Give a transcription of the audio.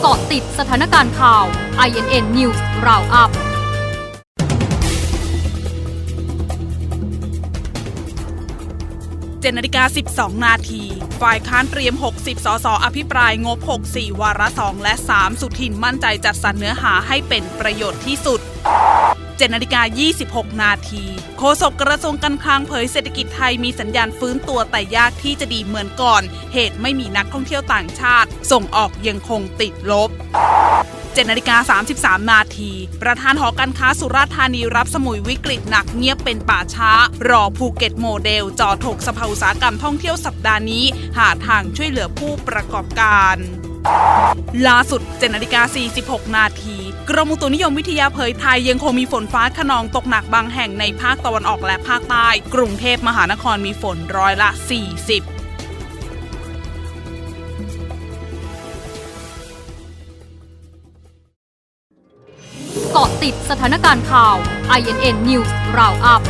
เกาะติดสถานการณ์ข่าว INN News Roundup เจ็ดนาฬิกา 12 นาที ฝ่ายค้านเตรียม 60 สส อภิปรายงบ 64 วาระ 2 และ 3 สุทินมั่นใจจัดสรรเนื้อหาให้เป็นประโยชน์ที่สุด 7นาฬิกา 26 นาที โฆษกกระทรวงการคลังเผยเศรษฐกิจไทยมีสัญญาณฟื้นตัวแต่ยากที่จะดีเหมือนก่อน เหตุไม่มีนักท่องเที่ยวต่างชาติ ส่งออกยังคงติดลบ7นาฬิกา33 นาที ประธานหอการค้าสุราษฎร์ธานีรับสมุยวิกฤตหนักเงียบเป็นป่าช้า รอภูเก็ตโมเดลจอถกสภาอุตสาหกรรมท่องเที่ยวสัปดาห์นี้ หาทางช่วยเหลือผู้ประกอบการ ล่าสุด7นาฬิกา 46 นาที กรมอุตุนิยมวิทยาเผยไทยยังคงมีฝนฟ้าขนองตกหนักบางแห่งในภาคตะวันออกและภาคใต้ กรุงเทพมหานครมีฝนร้อยละ 40เกาะติดสถานการณ์ข่าว INN News Roundup